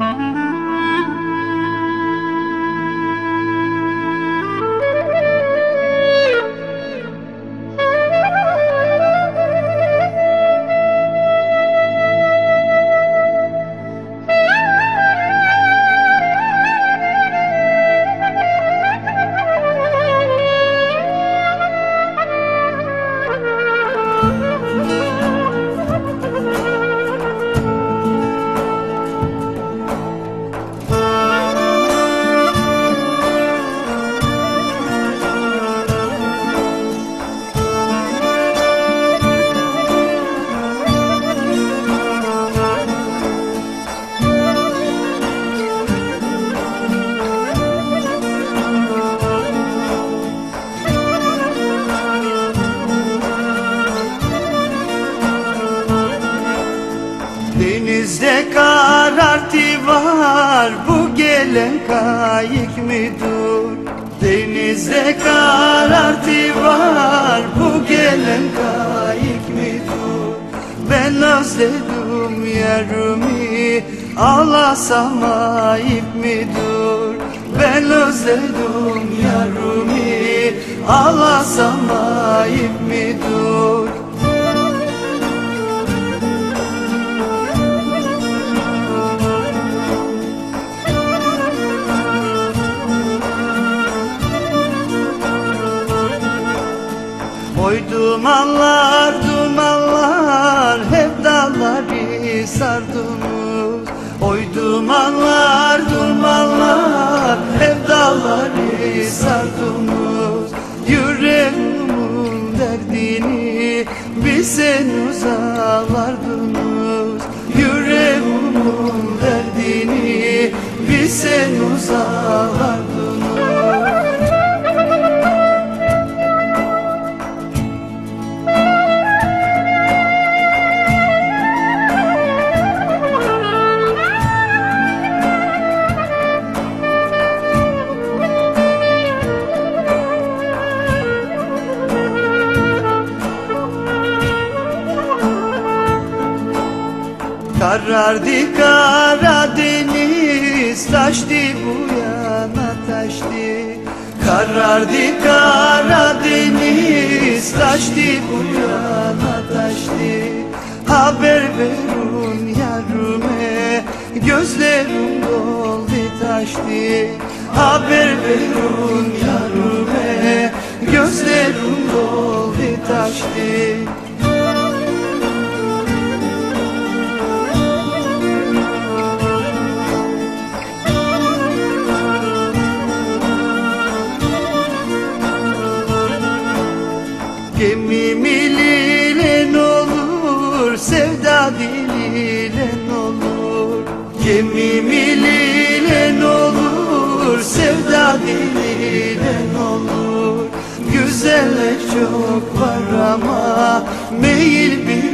Mm-hmm. Gelen kayık müdür? Denizde karartı var bu gelen kayık müdür? Ben özledim yarımı ağlasam ayıp müdür? Ben özledim yarımı ağlasam ayıp müdür dumanlar dumanlar hep dalları sardınız Oy dumanlar dumanlar hep dalları sardınız Yüreğimin derdini bir sen uzalardınız Yüreğimin derdini bir sen uzalardınız Karardı Karadeniz taştı bu yana taştı. Karardı Karadeniz taştı bu yana taştı. Haber verun yarıme gözlerim doldu taştı. Haber verun yarıme gözlerim doldu taştı Gemimi lilen olur, sevda dililen olur. Gemimi lilen olur, sevda dililen olur. Güzeller çok var ama meyil birine